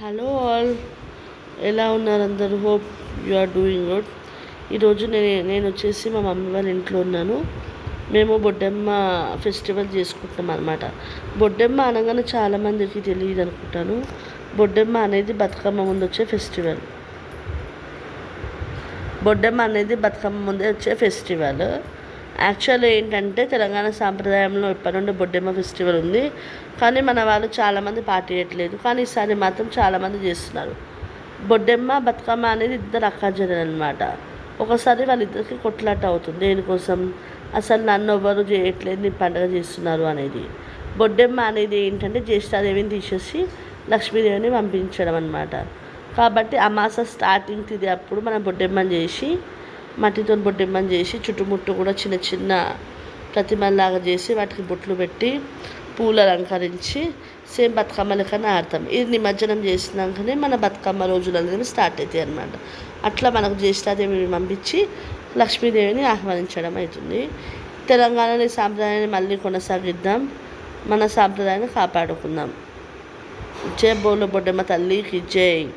Hello all ఎలా ఉన్నారు అందరూ? Hope you are doing good ఈరోజు నేను నేను వచ్చేసి మా మమ్మీ వాళ్ళ ఇంట్లో ఉన్నాను. మేము బొడ్డెమ్మ ఫెస్టివల్ చేసుకుంటాం అనమాట బొడ్డెమ్మ అనగానే చాలామందికి తెలియదు అనుకుంటాను. బొడ్డెమ్మ అనేది బతుకమ్మ ముందు వచ్చే ఫెస్టివల్. బొడ్డెమ్మ అనేది బతుకమ్మ ముందే వచ్చే ఫెస్టివల్. యాక్చువల్ ఏంటంటే తెలంగాణ సాంప్రదాయంలో ఇప్పటి నుండి బొడ్డెమ్మ ఫెస్టివల్ ఉంది. కానీ మన వాళ్ళు చాలామంది పార్టీ చేయట్లేదు కానీ ఈసారి మాత్రం చాలామంది చేస్తున్నారు. బొడ్డెమ్మ బతుకమ్మ అనేది ఇద్దరు అక్కాజనులు అనమాట ఒకసారి వాళ్ళిద్దరికి కొట్లాట అవుతుంది. దేనికోసం? అసలు నన్ను ఎవ్వరు చేయట్లేదు. నీ పండుగ చేస్తున్నారు అనేది. బొడ్డెమ్మ అనేది ఏంటంటే జ్యేష్ఠాదేవిని తీసేసి లక్ష్మీదేవిని పంపించడం అనమాట కాబట్టి అమాస స్టార్టింగ్ తిది అప్పుడు మనం బొడ్డెమ్మని చేసి మట్టితో బొడ్డెమ్మని చేసి చుట్టుముట్టు కూడా చిన్న చిన్న ప్రతిమల్లాగా చేసి వాటికి బొట్లు పెట్టి పూలు అలంకరించి సేమ్ బతుకమ్మ లెక్కన ఆడతాం. ఇది నిమజ్జనం చేసినాకనే మన బతుకమ్మ రోజులు అనేది స్టార్ట్ అవుతాయి అనమాట అట్లా మనకు జ్యేష్ఠాదేవిని పంపించి లక్ష్మీదేవిని ఆహ్వానించడం అవుతుంది. తెలంగాణలో ఈ సాంప్రదాయాన్ని మళ్ళీ కొనసాగిద్దాం. మన సాంప్రదాయాన్ని కాపాడుకుందాం. జై బోలో బొడ్డమ్మ తల్లికి జై.